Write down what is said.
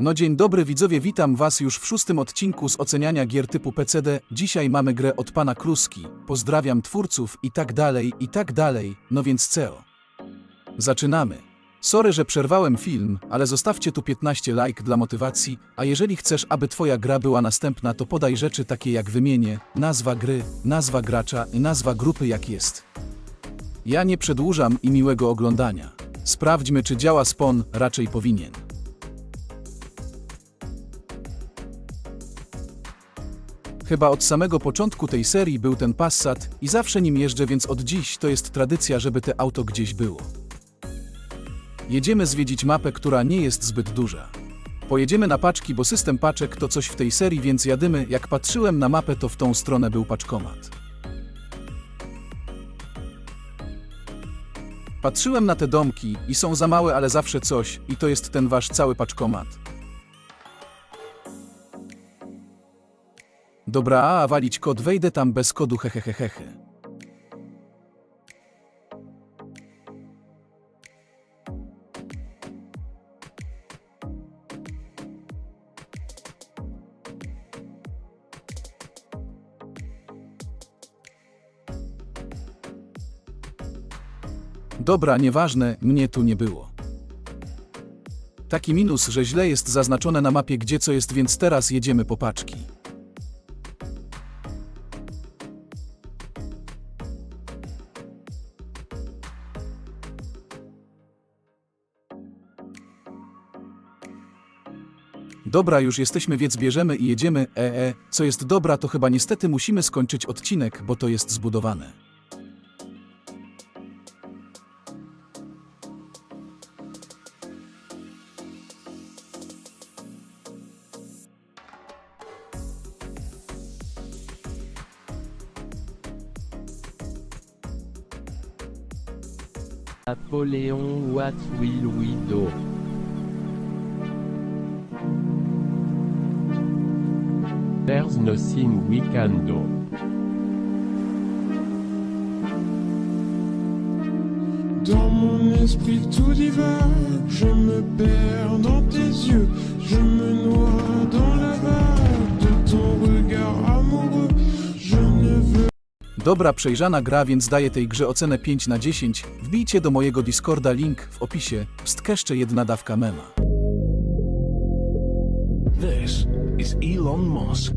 No dzień dobry widzowie, witam was już w szóstym odcinku z oceniania gier typu PCD. Dzisiaj mamy grę od pana Kruski. Pozdrawiam twórców i tak dalej, i tak dalej. No więc CEO. Zaczynamy. Sorry, że przerwałem film, ale zostawcie tu 15 like dla motywacji, a jeżeli chcesz, aby twoja gra była następna, to podaj rzeczy takie jak wymienię, nazwa gry, nazwa gracza i nazwa grupy jak jest. Ja nie przedłużam i miłego oglądania. Sprawdźmy, czy działa spon, raczej powinien. Chyba od samego początku tej serii był ten Passat i zawsze nim jeżdżę, więc od dziś to jest tradycja, żeby te auto gdzieś było. Jedziemy zwiedzić mapę, która nie jest zbyt duża. Pojedziemy na paczki, bo system paczek to coś w tej serii, więc jadymy. Jak patrzyłem na mapę, to w tą stronę był paczkomat. Patrzyłem na te domki i są za małe, ale zawsze coś, i to jest ten wasz cały paczkomat. Dobra, a walić kod, wejdę tam bez kodu hehehehehe. Dobra, nieważne, mnie tu nie było. Taki minus, że źle jest zaznaczone na mapie gdzie co jest, więc teraz jedziemy po paczki. Dobra, już jesteśmy, więc bierzemy i jedziemy. E, e, co jest dobra, to chyba niestety musimy skończyć odcinek, bo to jest zbudowane. Napoléon What Will We Do There's nothing we can do. Dans mon esprit tout divague, je me perds dans tes yeux, je me noie dans la vague de ton regard amoureux. Je ne veux Dobra, przejrzana gra, więc daję tej grze ocenę 5 na 10. Wbijcie do mojego Discorda link w opisie. Pstkeszcze jedna dawka mema. Is Elon Musk.